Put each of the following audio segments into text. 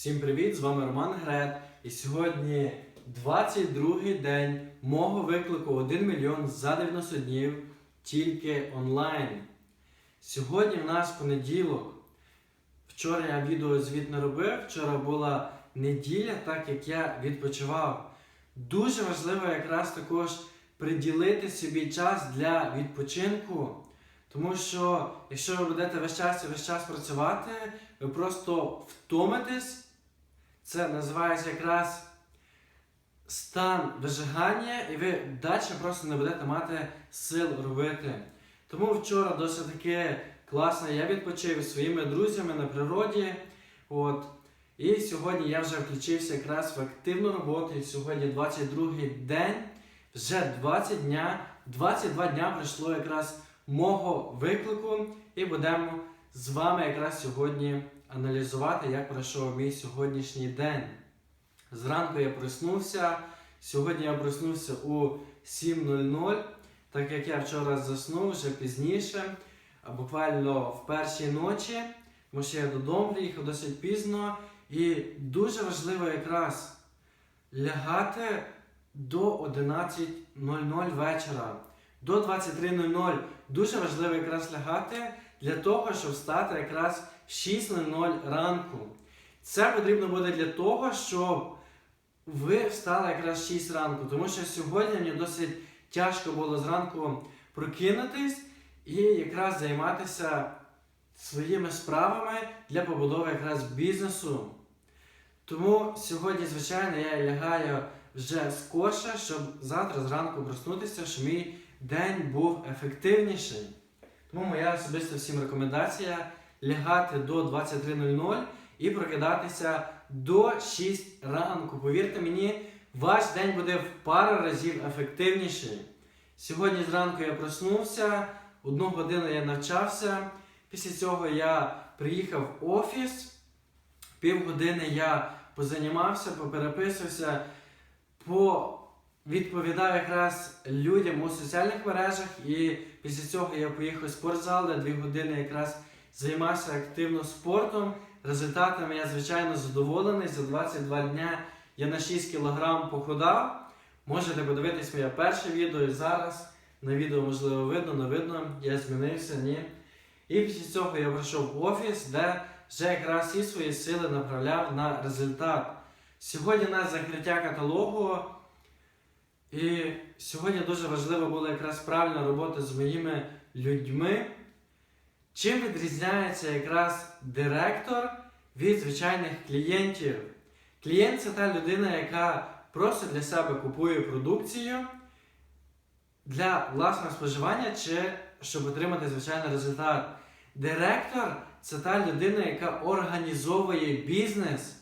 Всім привіт! З вами Роман Грет. І сьогодні 22-й день мого виклику 1 мільйон за 90 днів тільки онлайн. Сьогодні в нас понеділок. Вчора я відеозвіт не робив, вчора була неділя, так як я відпочивав. Дуже важливо якраз також приділити собі час для відпочинку. Тому що якщо ви будете весь час і весь час працювати, ви просто втомитесь. Це називається якраз стан вижигання, і ви далі просто не будете мати сил робити. Тому вчора досить таки класно я відпочив зі своїми друзями на природі. От. І сьогодні я вже включився якраз в активну роботу. І сьогодні 22-й день, вже 20 дня, 22 дня пройшло якраз мого виклику, і будемо з вами якраз сьогодні аналізувати, як пройшов мій сьогоднішній день. Зранку я проснувся. Сьогодні я проснувся у 7.00, так як я вчора заснув вже пізніше, буквально в першій ночі, тому що я додому приїхав досить пізно. І дуже важливо якраз лягати до 11.00 вечора. До 23.00 дуже важливо якраз лягати для того, щоб встати якраз 6.00 ранку. Це потрібно буде для того, щоб ви встали якраз 6 ранку, тому що сьогодні мені досить тяжко було зранку прокинутись і якраз займатися своїми справами для побудови якраз бізнесу. Тому сьогодні, звичайно, я лягаю вже скорше, щоб завтра зранку проснутися, щоб мій день був ефективніший. Тому моя особиста всім рекомендація лягати до 23.00 і прокидатися до 6 ранку. Повірте мені, ваш день буде в пару разів ефективніший. Сьогодні зранку я проснувся, одну годину я навчався. Після цього я приїхав в офіс, півгодини я позанімався, попереписувався, відповідав якраз людям у соціальних мережах. І після цього я поїхав в спортзал, де дві години якраз займався активно спортом. Результатами я, звичайно, задоволений. За 22 дня я на 6 кг похудав. Можете подивитись моє перше відео і зараз. На відео, можливо, видно, не видно, я змінився, ні. І після цього я прийшов в офіс, де вже якраз всі свої сили направляв на результат. Сьогодні у нас закриття каталогу. І сьогодні дуже важливо було якраз правильна робота з моїми людьми. Чим відрізняється якраз директор від звичайних клієнтів? Клієнт це та людина, яка просто для себе купує продукцію для власного споживання чи щоб отримати звичайний результат. Директор це та людина, яка організовує бізнес.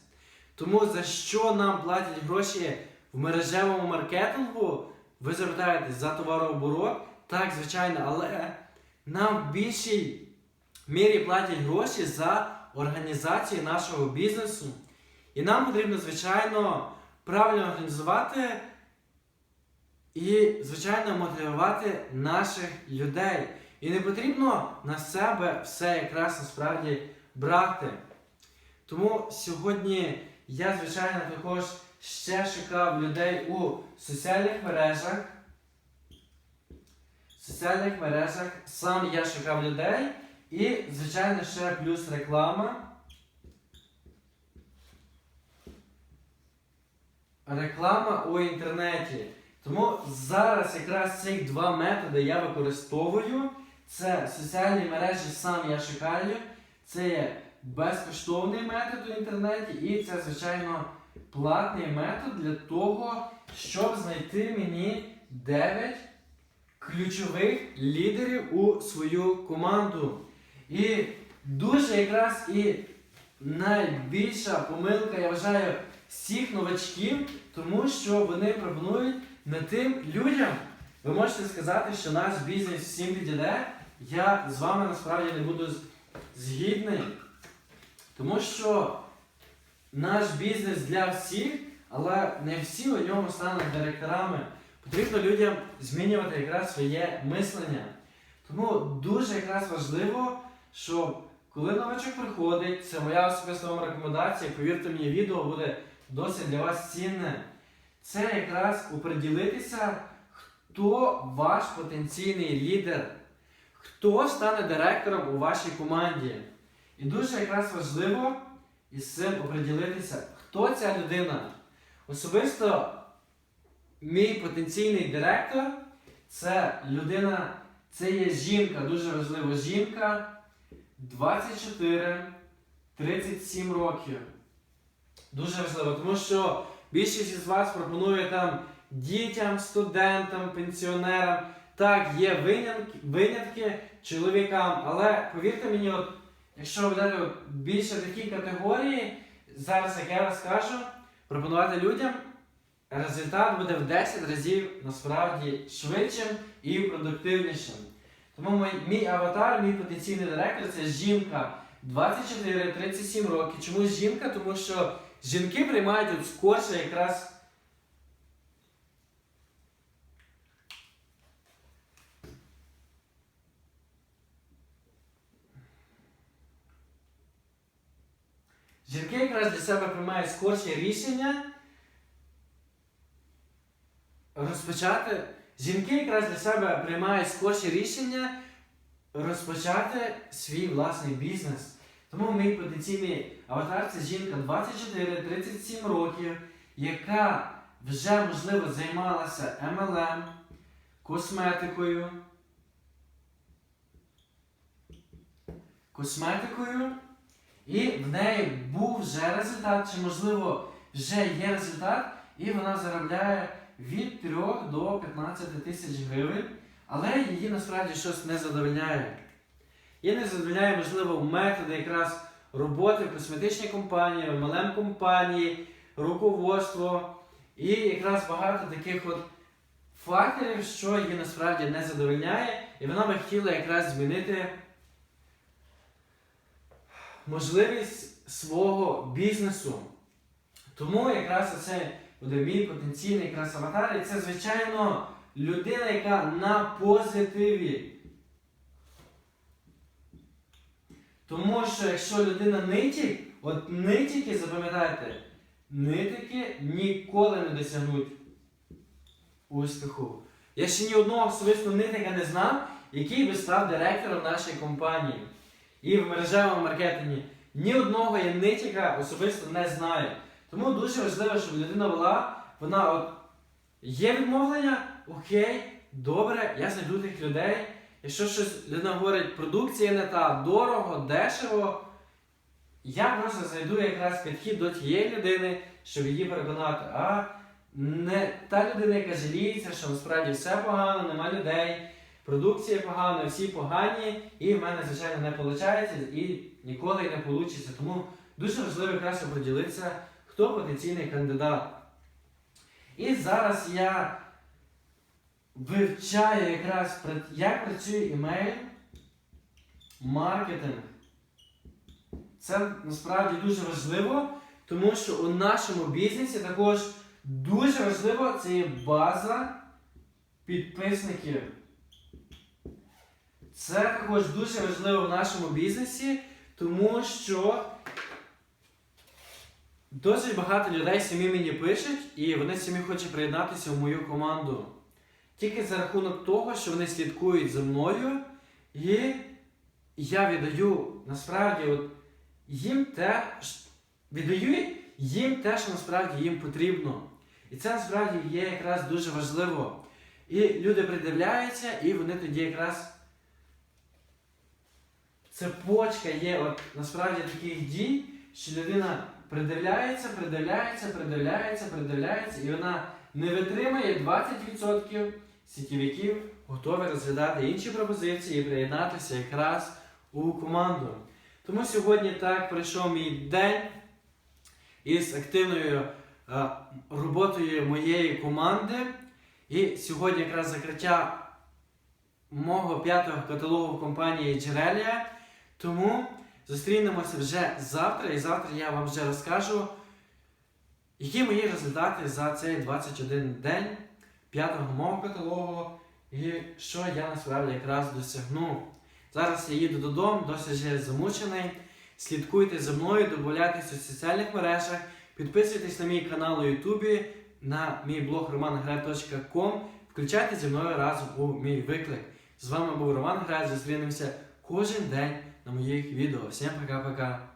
Тому за що нам платять гроші в мережевому маркетингу, ви звертаєтесь за товарооборот, так, звичайно, але нам в більшій мірі платять гроші за організацію нашого бізнесу. І нам потрібно, звичайно, правильно організувати і, звичайно, мотивувати наших людей. І не потрібно на себе все якраз насправді брати. Тому сьогодні я, звичайно, також ще шукав людей у соціальних мережах. В соціальних мережах сам я шукав людей. І, звичайно, ще плюс реклама. Реклама у інтернеті. Тому зараз якраз цих два методи я використовую. Це соціальні мережі сам я шукаю. Це є безкоштовний метод у інтернеті, і це, звичайно, платний метод для того, щоб знайти мені 9 ключових лідерів у свою команду. І дуже якраз і найбільша помилка, я вважаю, всіх новачків, тому що вони пропонують не тим людям. Ви можете сказати, що наш бізнес всім підійде. Я з вами насправді не буду згідний. Тому що наш бізнес для всіх, але не всі у ньому стануть директорами. Потрібно людям змінювати якраз своє мислення. Тому дуже якраз важливо, щоб коли новачок приходить, це моя особиста рекомендація, повірте мені, відео буде досить для вас цінне. Це якраз оприділитися, хто ваш потенційний лідер, хто стане директором у вашій команді. І дуже якраз важливо із цим оприділитися, хто ця людина. Особисто мій потенційний директор це людина, це є жінка, дуже важлива жінка 24-37 років. Дуже важливо, тому що більшість із вас пропонує там дітям, студентам, пенсіонерам. Так, є винятки, винятки чоловікам, але повірте мені, от, якщо ви будете більше в такій категорії, зараз, як я розкажу, пропонувати людям, результат буде в 10 разів насправді швидшим і продуктивнішим. Тому мій, мій аватар, мій потенційний директор це жінка 24-37 років. Чому жінка? Тому що жінки приймають от скорше якраз. Жінки якраз для себе приймають скорше рішення розпочати. Жінки якраз для себе приймають скорше рішення розпочати свій власний бізнес. Тому мій потенційний аватар це жінка 24-37 років, яка вже, можливо, займалася MLM, косметикою. Косметикою, і в неї був вже результат, чи можливо вже є результат, і вона заробляє від 3 до 15 тисяч гривень, але її насправді щось не задовольняє. Її не задовольняє, можливо, методи якраз роботи в косметичній компанії, в MLM компанії, руководство і якраз багато таких от факторів, що її насправді не задовольняє, і вона би хотіла якраз змінити можливість свого бізнесу. Тому якраз це буде мій потенційний якраз аватар. І це, звичайно, людина, яка на позитиві. Тому що якщо людина нитік, от нитіки, запам'ятайте, нитики ніколи не досягнуть успіху. Я ще ні одного особисто нитика не знав, який би став директором нашої компанії. І в мережевому маркетингі ні одного я нитіка особисто не знаю. Тому дуже важливо, щоб людина була, вона от є відмовлення, окей, добре, я знайду тих людей. Якщо щось людина говорить, продукція не та, дорого, дешево, я просто знайду якраз підхід до тієї людини, щоб її переконати. А не та людина, яка жаліється, що насправді все погано, нема людей, продукція погана, всі погані, і в мене, звичайно, не виходить, і ніколи не вийде. Тому дуже важливо якраз поділитися хто потенційний кандидат. І зараз я вивчаю якраз, як працює імейл маркетинг. Це насправді дуже важливо, тому що у нашому бізнесі також дуже важливо це є база підписників. Це також дуже важливо в нашому бізнесі, тому що Досить багато людей самі мені пишуть, і вони самі хочуть приєднатися в мою команду. Тільки за рахунок того, що вони слідкують за мною, і я віддаю насправді от, їм те, віддаю їм те, що насправді їм потрібно. І це насправді є якраз дуже важливо. І люди придивляються, і вони тоді якраз цепочка є от, насправді таких дій, що людина придивляється, придивляється, придивляється, придивляється, і вона не витримає 20% сітєвиків, готові розглядати інші пропозиції і приєднатися якраз у команду. Тому сьогодні так пройшов мій день із активною е, роботою моєї команди. І сьогодні якраз закриття мого п'ятого каталогу в компанії Джерелія. Тому Зустрінемося вже завтра, і завтра я вам вже розкажу, які мої результати за цей 21 день п'ятого мого каталогу і що я насправді якраз досягнув. Зараз я їду додому, досить вже замучений. Слідкуйте за мною, додавайтеся у соціальних мережах, підписуйтесь на мій канал у Ютубі, на мій блог romangrad.com. Включайте зі мною разом у мій виклик. З вами був Роман Град. Зустрінемося кожен день на моїх відео. Всім пока-пока.